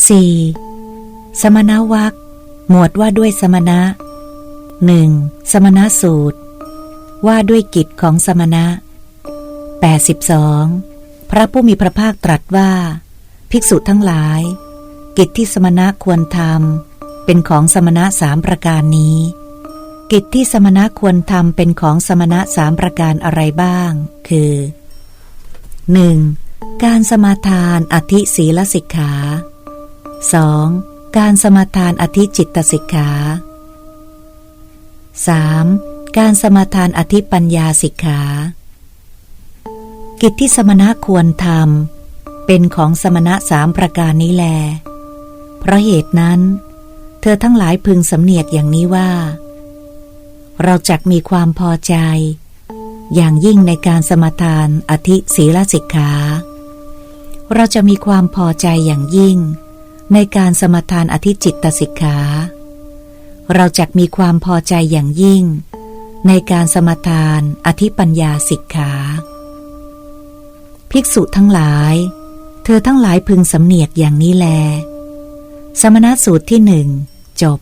4. สมณวักหมวดว่าด้วยสมณะหนึ่งสมณสูตร ว่าด้วยกิจของสมณะ 82. พระผู้มีพระภาคตรัสว่า ภิกษุทั้งหลาย กิจที่สมณะควรทำเป็นของสมณะสามประการนี้ กิจที่สมณะควรทำเป็นของสมณะสามประการอะไรบ้าง คือ 1. การสมาทานอธิศีลสิกขา 2. การสมาทานอธิจิตตสิกขา 3. การสมาทานอธิปัญญาสิกขา กิจที่สมณะควรทำเป็นของสมณะสามประการนี้แล เพราะเหตุนั้น เธอทั้งหลายพึงสำเนียกอย่างนี้ว่า เราจักมีความพอใจ อย่างยิ่งในการสมาทานอธิศีลสิกขา เราจะมีความพอใจอย่างยิ่ง ในการสมาทานอธิจิตตสิกขา เราจักมีความพอใจอย่างยิ่ง ในการสมาทานอธิปัญญาสิกขา ภิกษุทั้งหลาย เธอทั้งหลายพึงสำเนียกอย่างนี้แล สมณสูตรที่หนึ่งจบ